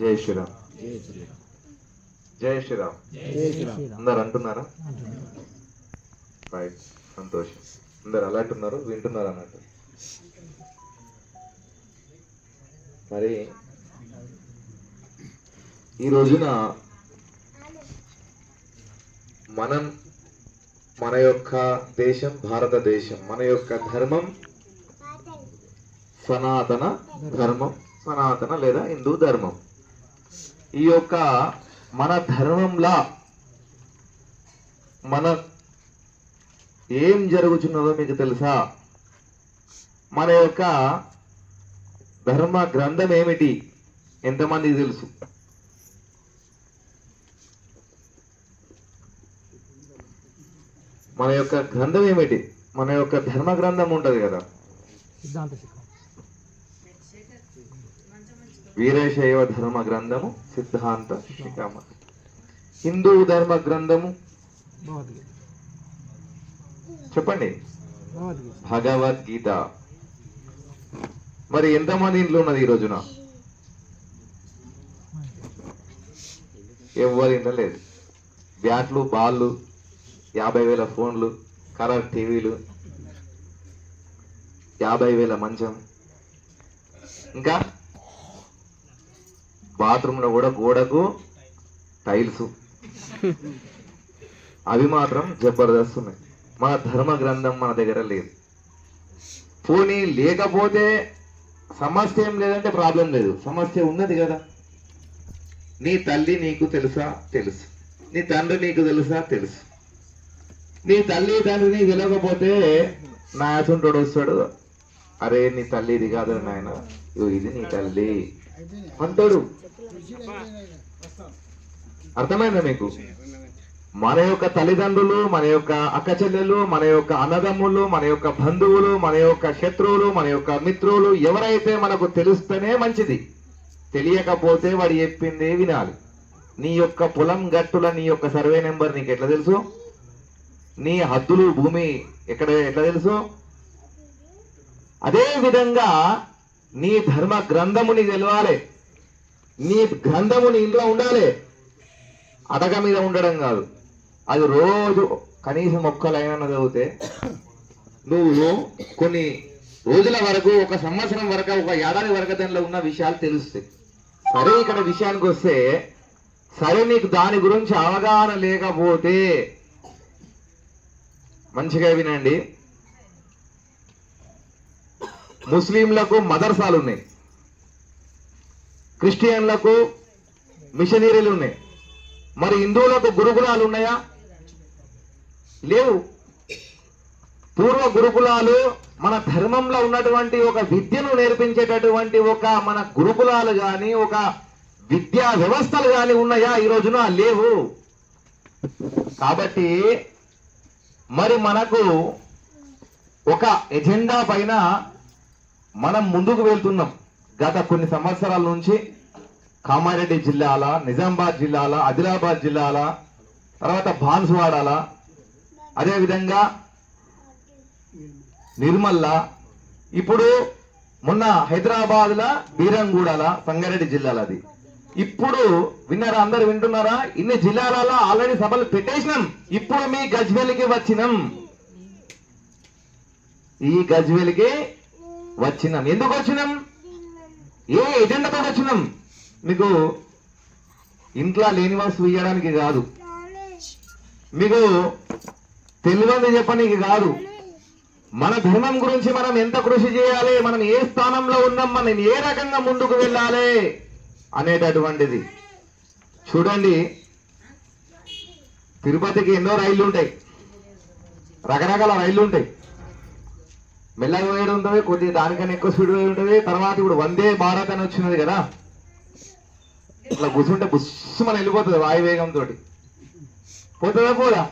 జై శ్రీరామ్. జై శ్రీరామ్. అందరు అంటున్నారా? రైట్ సంతోషం. అందరు అలర్ట్ ఉన్నారు వింటున్నారు అన్నట్టు. మరి ఈ రోజున మనం మన యొక్క దేశం భారతదేశం మన యొక్క ధర్మం సనాతన ధర్మం సనాతన లేదా హిందూ ధర్మం. ఈ యొక్క మన ధర్మంలా మన ఏం జరుగుతున్నదో మీకు తెలుసా? మన యొక్క ధర్మ గ్రంథం ఏమిటి? ఎంతమందికి తెలుసు? మన యొక్క గ్రంథం ఏమిటి? మన యొక్క ధర్మ గ్రంథం ఉంటుంది కదా. సిద్ధాంత వీరశైవ ధర్మ గ్రంథము సిద్ధాంత శిఖామ హిందూ ధర్మ గ్రంథము చెప్పండి. భగవద్గీత. మరి ఎంతమంది ఇంట్లో ఉన్నది ఈ రోజున? ఎవరు ఇంట్లో బ్యాట్లు బాళ్ళు యాభై వేల ఫోన్లు కలర్ టీవీలు యాభై వేల మంచం. ఇంకా? బాత్రూంలో కూడా గోడకు టైల్స్. అవి మాత్రం జబర్దస్త్ ఉన్నాయి. మన ధర్మ గ్రంథం మన దగ్గర లేదు. పోనీ లేకపోతే సమస్య ఏం లేదంటే ప్రాబ్లం లేదు. సమస్య ఉన్నది కదా. నీ తల్లి నీకు తెలుసా? తెలుసు. నీ తండ్రి నీకు తెలుసా? తెలుసు. నీ తల్లి తండ్రి నీకు తెలియకపోతే నా అసంటోడు వస్తాడు. అరే నీ తల్లి ఇది కాదు నాయన. ఇది నీ తల్లి. అంటాడు అర్థమైందా మీకు? మన యొక్క తల్లిదండ్రులు మన యొక్క అక్క చెల్లెలు మన యొక్క అన్నదమ్ములు మన యొక్క బంధువులు మన యొక్క శత్రువులు మన యొక్క మిత్రులు ఎవరైతే మనకు తెలుస్తేనే మంచిది. తెలియకపోతే వాడు చెప్పిందే వినాలి. నీ యొక్క పొలం గట్టుల నీ యొక్క సర్వే నెంబర్ నీకు ఎట్లా తెలుసు? నీ హద్దులు భూమి ఎక్కడ ఎట్లా తెలుసు? అదే విధంగా నీ ధర్మ గ్రంథము నీకు తెలవాలి. నీ గ్రంథము నీ ఇంట్లో ఉండాలి. అటక మీద ఉండడం కాదు. అది రోజు కనీసం ఒక్కలైనా చదివితే నువ్వు కొన్ని రోజుల వరకు ఒక సంవత్సరం వరకు ఒక ఏడాది వరకు దానిలో ఉన్న విషయాలు తెలుస్తాయి. సరే ఇక్కడ విషయానికి వస్తే సరే నీకు దాని గురించి అవగాహన లేకపోతే మంచిగా వినండి. ముస్లింలకు మదర్సాలు ఉన్నాయి క్రిస్టియన్లకు మిషనరీలు ఉన్నాయి మరి హిందువులకు గురుకులాలు ఉన్నాయా లేవు. పూర్వ గురుకులాలు మన ధర్మంలో ఉన్నటువంటి ఒక విద్యను నేర్పించేటటువంటి ఒక మన గురుకులాలు కానీ ఒక విద్యా వ్యవస్థలు కానీ ఉన్నాయా ఈ రోజున? లేవు. కాబట్టి మరి మనకు ఒక ఎజెండా పైన మనం ముందుకు వెళ్తున్నాం. గత కొన్ని సంవత్సరాల నుంచి కామారెడ్డి జిల్లాల నిజామాబాద్ జిల్లాల ఆదిలాబాద్ జిల్లాల తర్వాత బాన్సువాడాల అదేవిధంగా నిర్మల్ల ఇప్పుడు మొన్న హైదరాబాద్ బీరంగూడల సంగారెడ్డి జిల్లాల అది ఇప్పుడు విన్నారా అందరు వింటున్నారా? ఇన్ని జిల్లాలలో ఆల్రెడీ సభలు పెట్టేసినాం. ఇప్పుడు మీ గజ్వేలికి వచ్చినాం. ఈ గజ్వేలికి వచ్చినాం. ఎందుకు వచ్చినాం? ఏ ఎజెండాతో వచ్చినాం? మీకు ఇంట్లో లేని వస్తువు ఇవ్వడానికి కాదు. మీకు తెలియదు చెప్పనీకి కాదు. మన ధర్మం గురించి మనం ఎంత కృషి చేయాలి? మనం ఏ స్థానంలో ఉన్నాం? మనం ఏ రకంగా ముందుకు వెళ్ళాలి? అనేటటువంటిది. చూడండి. తిరుపతికి ఎన్నో రైళ్ళు ఉంటాయి రకరకాల రైళ్ళు ఉంటాయి మెల్లగా పోయేది ఉంటుంది కొద్దిగా దానికన్నా ఎక్కువ స్పీడ్ పోయి ఉంటుంది. తర్వాత ఇప్పుడు వందే భారత్ అని వచ్చినది కదా. ఇట్లా కూర్చుంటే బుస్సు మనం వెళ్ళిపోతుంది వాయువేగంతో పోతుందా పోదా?